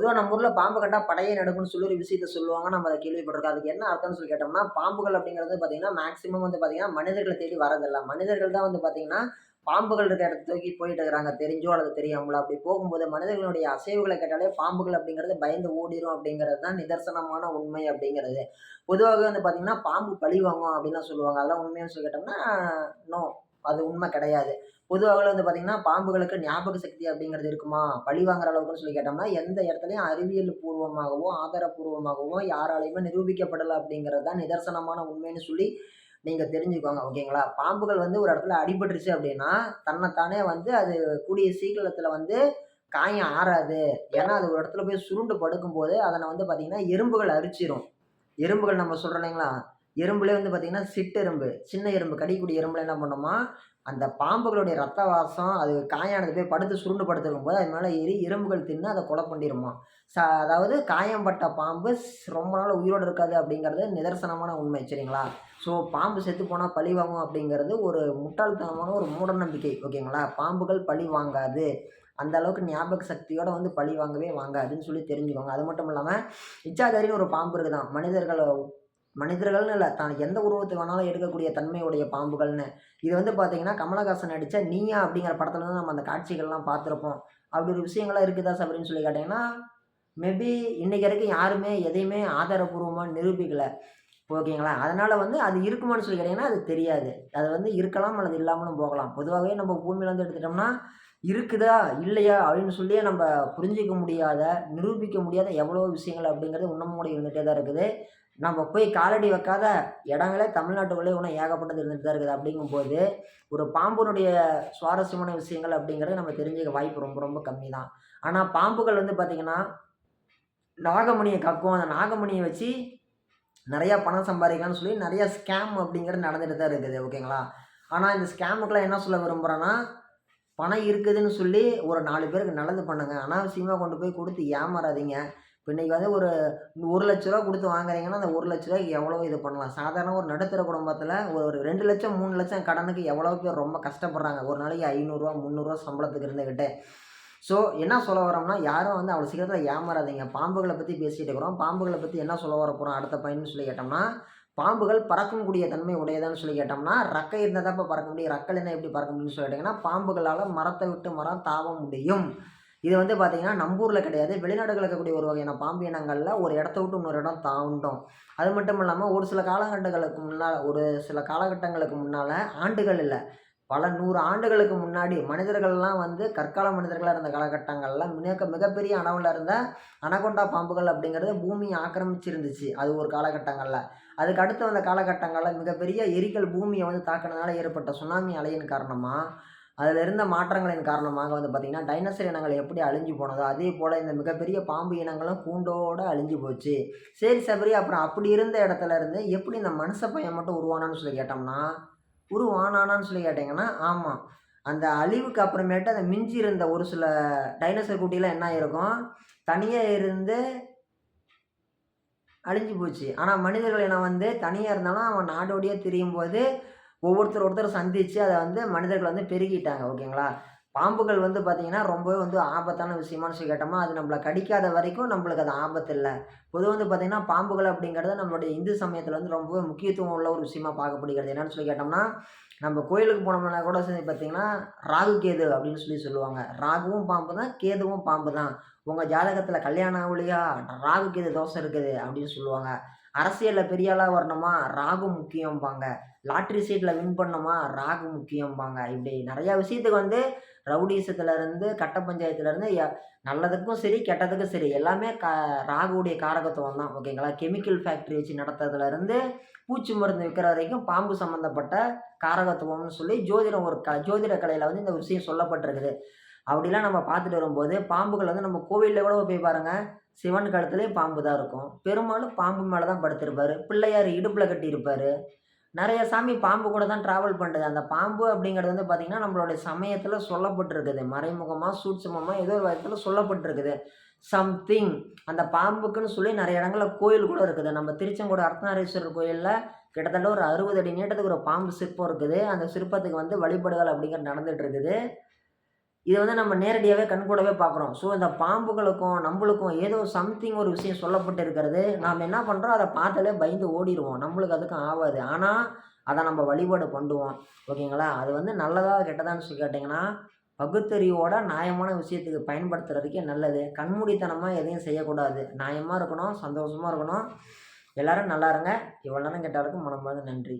பொதுவாக நம்ம ஊரில் பாம்பு கண்டா படையே நடக்கும்னு சொல்லி ஒரு விஷயத்த சொல்லுவாங்க. நம்ம அதை கேள்விப்பட்டிருக்கோம் அதுக்கு என்ன அர்த்தம்னு சொல்லி கேட்டோம்னா பாம்புகள் அப்படிங்கிறது பார்த்தீங்கன்னா மேக்ஸிமம் வந்து பார்த்தீங்கன்னா மனிதர்களை தேடி வரதில்லை. மனிதர்கள் தான் வந்து பார்த்தீங்கன்னா பாம்புகள் இருக்கிற இடத்த தூக்கி போயிட்டு இருக்கிறாங்க. தெரிஞ்சோ அல்லது தெரியாமலோ. அப்படி போகும்போது மனிதர்களுடைய அசைவுகளை கேட்டாலே பாம்புகள் அப்படிங்கிறது பயந்து ஓடிரும் அப்படிங்கிறது தான் நிதர்சனமான உண்மை அப்படிங்கிறது. பொதுவாகவே வந்து பார்த்தீங்கன்னா பாம்பு பழி வாங்கும் அப்படின்லாம் சொல்லுவாங்க. அதெல்லாம் உண்மைன்னு சொல்லி கேட்டோம்னா நோ அது உண்மை கிடையாது. பொதுவாகவே வந்து பார்த்தீங்கன்னா பாம்புகளுக்கு ஞாபக சக்தி அப்படிங்கிறது இருக்குமா? பழி வாங்குற அளவுக்குன்னு சொல்லி கேட்டோம்னா எந்த இடத்துலையும் அறிவியல் பூர்வமாகவோ ஆதாரப்பூர்வமாகவோ யாராலையுமே நிரூபிக்கப்படலை அப்படிங்கிறது தான் நிதர்சனமான உண்மைன்னு சொல்லி நீங்கள் தெரிஞ்சுக்கோங்க ஓகேங்களா? பாம்புகள் வந்து ஒரு இடத்துல அடிபட்டுருச்சு அப்படின்னா தன்னைத்தானே வந்து அது கூடிய சீக்கிரத்தில் வந்து காயம் ஆறாது. ஏன்னா அது ஒரு இடத்துல போய் சுருண்டு படுக்கும்போது அதனை வந்து பார்த்திங்கன்னா எறும்புகள் அரிச்சிரும். எறும்புகள் நம்ம சொல்கிறோம் இல்லைங்களா? எறும்புலே வந்து பார்த்திங்கன்னா சிட்டெரும்பு சின்ன எறும்பு கடிக்கூடிய எறும்புல என்ன பண்ணோமா அந்த பாம்புகளுடைய ரத்த வாசம் அது காயானது போய் படுத்து சுருண்டு படுத்துருக்கும் போது அது மேலே ஏறி எறும்புகள் தின்னு அதை கொலை பண்ணிடுமா ச அதாவது காயம்பட்ட பாம்பு ஸ்- ரொம்ப நாள் உயிரோடு இருக்காது அப்படிங்கிறது நிதர்சனமான உண்மை சரிங்களா? ஸோ பாம்பு செத்து போனால் பழி வாங்கும் அப்படிங்கிறது ஒரு முட்டாள்தனமான ஒரு மூட நம்பிக்கை ஓகேங்களா? பாம்புகள் பழி வாங்காது. அந்த அளவுக்கு ஞாபக சக்தியோடு வந்து பழி வாங்கவே வாங்காதுன்னு சொல்லி தெரிஞ்சுக்கோங்க. அது மட்டும் இல்லாமல் இச்சாதாரின்னு ஒரு பாம்பு இருக்குதான். மனிதர்களை மனிதர்கள்னு இல்லை தான் எந்த உருவத்தை வேணாலும் எடுக்கக்கூடிய தன்மையுடைய பாம்புகள்னு. இது வந்து பார்த்தீங்கன்னா கமலஹாசன் நடித்த நீயா அப்படிங்கிற படத்துல தான் நம்ம அந்த காட்சிகள்லாம் பார்த்துருப்போம் அப்படி ஒரு விஷயங்கள்லாம் இருக்குதா அப்படின்னு சொல்லி கேட்டிங்கன்னா மேபி இன்றைக்கி வரைக்கும் யாருமே எதையுமே ஆதாரபூர்வமாக நிரூபிக்கலை. ஓகேங்களா? அதனால் வந்து அது இருக்குமான்னு சொல்லி கேட்டிங்கன்னா அது தெரியாது. அது வந்து இருக்கலாம் அல்லது இல்லாமலும் போகலாம். பொதுவாகவே நம்ம பூமியிலேருந்து வந்து எடுத்துட்டோம்னா இருக்குதா இல்லையா அப்படின்னு சொல்லியே நம்ம புரிஞ்சிக்க முடியாத நிரூபிக்க முடியாத எவ்வளோ விஷயங்கள் அப்படிங்கிறது இன்னமும் கூட இருந்துகிட்டே தான் இருக்குது. நம்ம போய் காலடி வைக்காத இடங்களே தமிழ்நாட்டுக்குள்ளே இன்னும் ஏகப்பட்டது இருந்துட்டு தான் இருக்குது. அப்படிங்கும்போது ஒரு பாம்புனுடைய சுவாரஸ்யமான விஷயங்கள் அப்படிங்கிறது நம்ம தெரிஞ்சுக்க வாய்ப்பு ரொம்ப ரொம்ப கம்மி தான் ஆனால் பாம்புகள் வந்து பார்த்திங்கன்னா நாகமணியை கக்கும். அந்த நாகமணியை வச்சு நிறையா பணம் சம்பாதிக்கலாம்னு சொல்லி நிறையா ஸ்கேம் அப்படிங்கிறது நடந்துட்டு தான் இருக்குது ஓகேங்களா ஆனால் இந்த ஸ்கேமுக்கெலாம் என்ன சொல்ல விரும்புகிறேன்னா பணம் இருக்குதுன்னு சொல்லி ஒரு நாலு பேருக்கு நல்லது பண்ணுங்க. அனாவசியமாக கொண்டு போய் கொடுத்து ஏமாறாதீங்க. இப்போ இன்றைக்கி வந்து ஒரு ஒரு லட்ச ரூபா கொடுத்து வாங்குறீங்கன்னா அந்த ஒரு லட்ச ரூபாய்க்கு எவ்வளோ இது பண்ணலாம். சாதாரண ஒரு நடுத்தர குடும்பத்தில் ஒரு ரெண்டு லட்சம் மூணு லட்சம் கடனுக்கு எவ்வளோ பேர் ரொம்ப கஷ்டப்படுறாங்க. ஒரு நாளைக்கு ஐநூறுரூவா முந்நூறுரூவா சம்பளத்துக்கு இருந்துக்கிட்டு ஸோ என்ன சொல்ல வரோம்னா யாரும் வந்து அவ்வளோ சீக்கிரத்தில் ஏமாறாதீங்க. பாம்புகளை பற்றி பேசிகிட்டு இருக்கிறோம். பாம்புகளை பற்றி என்ன சொல்ல வர போகிறோம் அடுத்த பயன்னு சொல்லி கேட்டோம்னா பாம்புகள் பறக்கக்கூடிய தன்மை உடையதான்னு சொல்லி கேட்டோம்னா ரக்கை இருந்தால் தான் இப்போ பறக்க முடியும். ரக்கல் என்ன எப்படி பறக்க முடியும்னு சொல்லி கேட்டிங்கன்னா பாம்புகளால் மரத்தை விட்டு மரம் தாவ முடியும். இது வந்து பார்த்திங்கன்னா நம்பூரில் கிடையாது. வெளிநாடுகளில் இருக்கக்கூடிய ஒரு வகையான பாம்பு இனங்களில் ஒரு இடத்த விட்டு இன்னொரு இடம் தாண்டும். அது மட்டும் இல்லாமல் ஒரு சில காலகட்டங்களுக்கு முன்னால் ஒரு சில காலகட்டங்களுக்கு முன்னால் ஆண்டுகள் இல்லை. பல நூறு ஆண்டுகளுக்கு முன்னாடி மனிதர்கள்லாம் வந்து கற்கால மனிதர்களாக இருந்த காலகட்டங்களில் மிக மிகப்பெரிய அளவில் இருந்த அனகொண்டா பாம்புகள் அப்படிங்கிறது பூமியை ஆக்கிரமிச்சிருந்துச்சு. அது ஒரு காலகட்டங்களில். அதுக்கு அடுத்து வந்த காலகட்டங்களில் மிகப்பெரிய எரிக்கல் பூமியை வந்து தாக்கினதுனால ஏற்பட்ட சுனாமி அலையின் காரணமாக அதில் இருந்த மாற்றங்களின் காரணமாக வந்து பார்த்திங்கன்னா டைனோசர் இனங்கள் எப்படி அழிஞ்சு போனதோ அதே போல் இந்த மிகப்பெரிய பாம்பு இனங்களும் கூண்டோடு அழிஞ்சு போச்சு. சரி சபரி அப்புறம் அப்படி இருந்த இடத்துல இருந்து எப்படி இந்த மனுஷ பையன் மட்டும் உருவானான்னு சொல்லி கேட்டோம்னா உருவானானான்னு சொல்லி கேட்டிங்கன்னா ஆமாம் அந்த அழிவுக்கு அப்புறமேட்டு அந்த மிஞ்சி இருந்த ஒரு சில டைனோசர் குட்டிலாம் என்ன ஆயிருக்கும்? தனியாக இருந்து அழிஞ்சு போச்சு. ஆனால் மனிதர்கள் இனம் வந்து தனியாக இருந்தாலும் அவன் நாடோடியாக தெரியும் போது ஒவ்வொருத்தர் ஒருத்தர் சந்தித்து அதை வந்து மனிதர்கள் வந்து பெருகிட்டாங்க ஓகேங்களா? பாம்புகள் வந்து பார்த்திங்கன்னா ரொம்பவே வந்து ஆபத்தான விஷயமானு சொல்லி கேட்டோம்னா அது நம்மளை கடிக்காத வரைக்கும் நம்மளுக்கு அது ஆபத்து இல்லை. பொதுவாக வந்து பார்த்திங்கன்னா பாம்புகள் அப்படிங்கிறது நம்மளுடைய இந்து சமயத்தில் வந்து ரொம்பவே முக்கியத்துவம் உள்ள ஒரு விஷயமா பார்க்கப்படுகிறது. என்னென்னு சொல்லி கேட்டோம்னா நம்ம கோயிலுக்கு போனோம்னா கூட சரி பார்த்திங்கன்னா ராகு கேது அப்படின்னு சொல்லி சொல்லுவாங்க. ராகுவும் பாம்பு தான் கேதுவும் பாம்பு தான். உங்கள் ஜாதகத்தில் கல்யாணம் ஆகலையா? ராகு கேது தோசை இருக்குது அப்படின்னு சொல்லுவாங்க. அரசியலில் பெரிய ஆளாக வரணுமா? ராகு முக்கியம்பாங்க. லாட்ரி சீட்டில் வின் பண்ணோமா? ராகு முக்கியம்பாங்க. இப்படி நிறையா விஷயத்துக்கு வந்து ரவுடிசத்துலேருந்து கட்ட பஞ்சாயத்துலேருந்து நல்லதுக்கும் சரி கெட்டதுக்கும் சரி எல்லாமே க ராகுடைய காரகத்துவம் தான். ஓகேங்களா? கெமிக்கல் ஃபேக்ட்ரி வச்சு நடத்துறதுலேருந்து பூச்சி மருந்து விற்கிற வரைக்கும் பாம்பு சம்மந்தப்பட்ட காரகத்துவம்னு சொல்லி ஜோதிடம் ஒரு க ஜோதிட கலையில் வந்து இந்த விஷயம் சொல்லப்பட்டிருக்குது. அப்படிலாம் நம்ம பார்த்துட்டு வரும்போது பாம்புகள் வந்து நம்ம கோவிலில் கூட போய் பாருங்கள் சிவன் கழுத்துலேயே பாம்பு தான் இருக்கும். பெரும்பாலும் பாம்பு மேலே தான் படுத்திருப்பார். பிள்ளையார் இடுப்பில் கட்டியிருப்பார். நிறைய சாமி பாம்பு கூட தான் ட்ராவல் பண்ணுறது அந்த பாம்பு அப்படிங்கிறது வந்து பார்த்திங்கன்னா நம்மளுடைய சமயத்தில் சொல்லப்பட்டிருக்குது. மறைமுகமாக சூட்சமமாக ஏதோ ஒரு விதத்தில் சொல்லப்பட்டிருக்குது. சம்திங் அந்த பாம்புக்குன்னு சொல்லி நிறைய இடங்களில் கோயில் கூட இருக்குது. நம்ம திருச்செங்கோடு அர்த்தநாரீஸ்வரர் கோயிலில் கிட்டத்தட்ட ஒரு அறுபது அடி நீட்டத்துக்கு ஒரு பாம்பு சிற்பம் இருக்குது. அந்த சிற்பத்துக்கு வந்து வழிபாடுகள் அப்படிங்கிறது நடந்துகிட்டு இருக்குது. இதை வந்து நம்ம நேரடியாகவே கண்கூடவே பார்க்குறோம். ஸோ இந்த பாம்புகளுக்கும், நம்மளுக்கும் ஏதோ சம்திங் ஒரு விஷயம் சொல்லப்பட்டு இருக்கிறது. நாம் என்ன பண்ணுறோம் அதை பார்த்தாலே பயந்து ஓடிடுவோம் நம்மளுக்கு அதுக்கும் ஆகாது ஆனால் அதை நம்ம வழிபாடு பண்ணுவோம். ஓகேங்களா? அது வந்து நல்லதா, கெட்டதான்னு சொல்லி கேட்டிங்கன்னா பகுத்தறிவோட நியாயமான விஷயத்துக்கு பயன்படுத்துறதுக்கே நல்லது. கண்மூடித்தனமாக எதையும் செய்யக்கூடாது. நியாயமாக இருக்கணும், சந்தோஷமாக இருக்கணும். எல்லோரும் நல்லா இருங்க. இவ்வளோ நேரம் கேட்டவருக்கு மனமார்ந்த நன்றி.